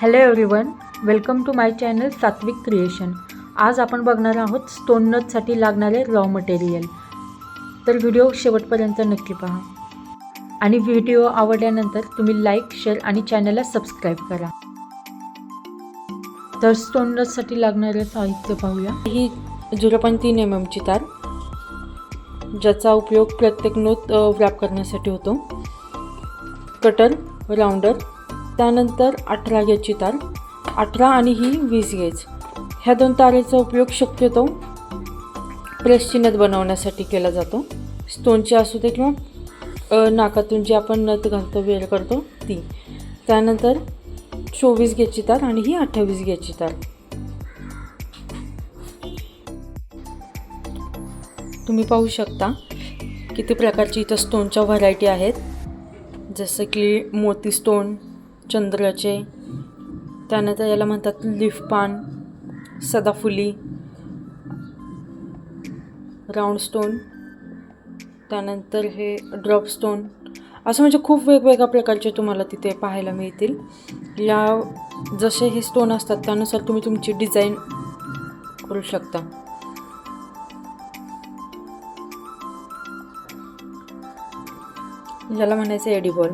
Hello everyone welcome to my channel Satvik creation आज आपण बघणार आहोत स्टोन नटसाठी लागणारे रॉ मटेरियल तर व्हिडिओ शेवटपर्यंत नक्की पहा. आणि व्हिडिओ आवडल्यानंतर तुम्ही लाईक शेअर आणि चॅनलला सबस्क्राईब करा. तर स्टोन नटसाठी लागणारे साहित्य पाहूया. ही झिरो पॉईंट तीन एम एमची तार ज्याचा उपयोग प्रत्येक नोट व्रॅप करण्यासाठी होतो. कटर राऊंडर त्यानंतर अठरा गेजची तार अठरा आणि ही वीस गेज ह्या दोन तारेचा उपयोग शक्यतो प्रेसची नथ बनवण्यासाठी केला जातो. स्टोनची असू दे किंवा नाकातून जी आपण नथ घालतो वेळ करतो ती. त्यानंतर चोवीस गेजची तार आणि ही अठ्ठावीस गेजची तार. तुम्ही पाहू शकता किती प्रकारची इथं स्टोनच्या व्हरायटी आहेत. जसं की मोती स्टोन चंद्राचे. त्यानंतर याला म्हणतात लिफ पान सदाफुली राऊंड स्टोन. त्यानंतर हे ड्रॉप स्टोन. असं म्हणजे खूप वेगवेगळ्या प्रकारचे तुम्हाला तिथे पाहायला मिळतील. या जसे हे स्टोन असतात त्यानुसार तुम्ही तुमची डिझाईन करू शकता. याला म्हणायचं एडिबॉल.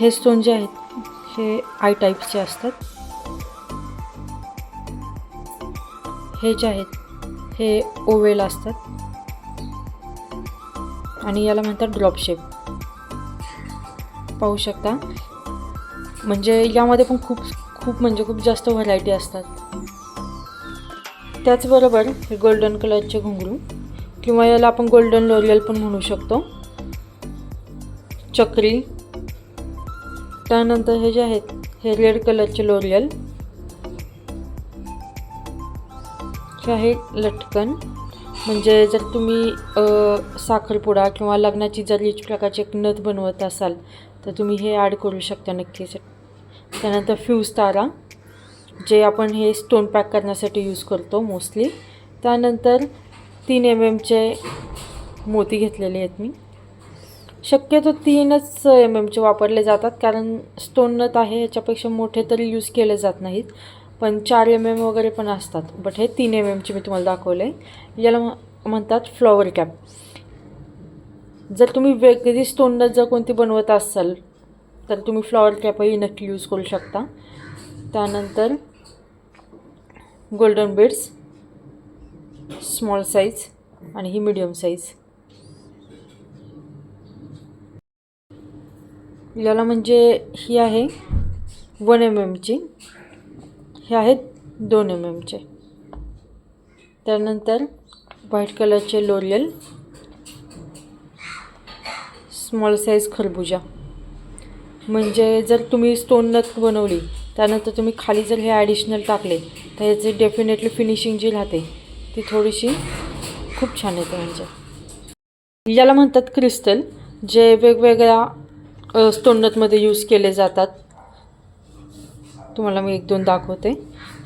हे स्टोन जे आहेत हे आय टाईपचे असतात. हे जे आहेत हे ओवेल असतात. आणि याला म्हणतात ड्रॉप शेप पाहू शकता? म्हणजे यामध्ये पण खूप खूप म्हणजे खूप जास्त व्हरायटी असतात. त्याचबरोबर हे गोल्डन कलरचे घुंगरू किंवा याला आपण गोल्डन लोरियल पण म्हणू शकतो. चक्री त्यानंतर हे जे आहेत हे रेड कलरचे लोरियल हे आहे लटकन. म्हणजे जर तुम्ही साखरपुडा किंवा लग्नाची जर रिच प्रकारची एक नथ बनवत असाल तर तुम्ही हे ॲड करू शकता नक्कीच. त्यानंतर फ्यूज तारा जे आपण हे स्टोन पॅक करण्यासाठी यूज करतो मोस्टली त्यानंतर तीन एम एमचे मोती घेतलेले आहेत मी. शक्यतो तीनच एम एमचे वापरले जातात. कारण स्टोन नथ आहे याच्यापेक्षा मोठे तरी यूज केले जात नाहीत. पण चार एम एम वगैरे पण असतात. बट हे तीन एम एमचे मी तुम्हाला दाखवले. आहे याला म्हणतात फ्लॉवर कॅप जर तुम्ही वेगळी स्टोन नथ जर कोणती बनवत असाल तर तुम्ही फ्लॉवर कॅपही नक्की यूज करू शकता. त्यानंतर गोल्डन बीड्स स्मॉल साईज आणि ही मिडियम साईज याला म्हणजे ही आहे वन एम एमची हे आहेत दोन एम एमचे त्यानंतर व्हाईट कलरचे लोरियल स्मॉल साईज खरबुजा. म्हणजे जर तुम्ही स्टोन नथ बनवली त्यानंतर तुम्ही खाली जर हे ॲडिशनल टाकले तर ह्याची डेफिनेटली फिनिशिंग जी राहते ती थोडीशी खूप छान येते म्हणजे. याला म्हणतात क्रिस्टल जे वेगवेगळ्या स्टोननटमध्ये यूज केले जातात. तुम्हाला मी एक दोन दाखवते.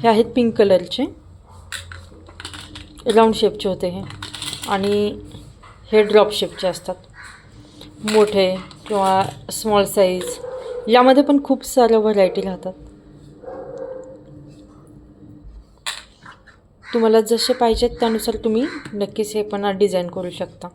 हे आहेत पिंक कलरचे राऊंड शेपचे होते हे. आणि हे ड्रॉप शेपचे असतात. मोठे किंवा स्मॉल साईज यामध्ये पण खूप साऱ्या व्हरायटी राहतात. तुम्हाला जसे पाहिजेत त्यानुसार तुम्ही नक्कीच हे पण डिझाईन करू शकता.